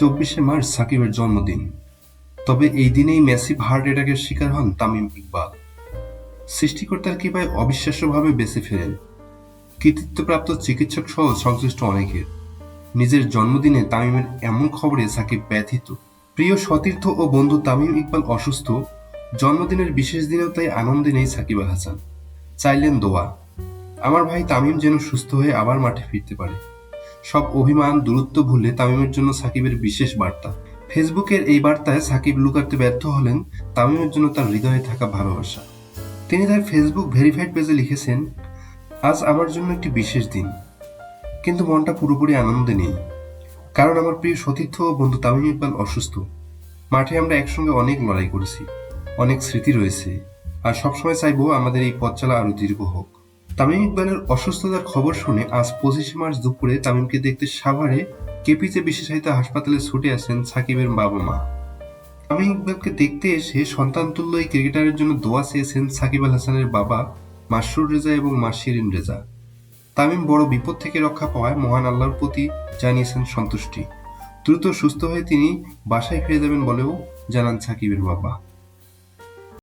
চব্বিশে মার্চ সাকিবের জন্মদিন। তবে এই দিনেই ম্যাসিভ হার্ট অ্যাটাকের শিকার হন তামিম ইকবাল। সৃষ্টিকর্তার কৃপায় অবিশ্বাস্যভাবে বেঁচে ফেরেন। কৃতিত্বপ্রাপ্ত চিকিৎসক সহ সংশ্লিষ্ট অনেকের। নিজের জন্মদিনে তামিমের এমন খবরে সাকিব ব্যথিত। প্রিয় সতীর্থ ও বন্ধু তামিম ইকবাল অসুস্থ। জন্মদিনের বিশেষ দিনেও তাই আনন্দে নেই সাকিব হাসান। চাইলেন দোয়া। আমার ভাই তামিম যেন সুস্থ হয়ে আবার মাঠে ফিরতে পারে। সব অভিমান, দূরত্ব ভুলে তামিমের জন্য সাকিবের বিশেষ বার্তা। ফেসবুকের এই বার্তায় সাকিব লুকাতে ব্যর্থ হলেন তামিমের জন্য তার হৃদয়ে থাকা ভালোবাসা। তিনি তার ফেসবুক ভেরিফাইড পেজে লিখেছেন, আজ আমার জন্য একটি বিশেষ দিন। কিন্তু মনটা পুরোপুরি আনন্দে নেই। কারণ আমার প্রিয় সতীর্থ ও বন্ধু তামিম ইকবাল অসুস্থ। মাঠে আমরা একসঙ্গে অনেক লড়াই করেছি, অনেক স্মৃতি রয়েছে। আর সবসময় চাইব আমাদের এই পথ চলা আরও দীর্ঘ হোক। তামিম ইকবালের অসুস্থতার খবর শুনে আজ পঁচিশে মার্চ দুপুরে তামিমকে দেখতে সাভারে কেপিজে বিশেষায়িত হাসপাতালে ছুটে আসেন সাকিবের বাবা মা তামিম ইকবালকে দেখতে এসে সন্তান তুল্য এই ক্রিকেটারের জন্য দোয়া চেয়েছেন সাকিব আল হাসানের বাবা মাসরুর রেজা এবং মা শিরিন রেজা। তামিম বড় বিপদ থেকে রক্ষা পাওয়ায় মহান আল্লাহর প্রতি জানিয়েছেন সন্তুষ্টি। দ্রুত সুস্থ হয়ে তিনি বাসায় ফিরে যাবেন বলেও জানান সাকিবের বাবা।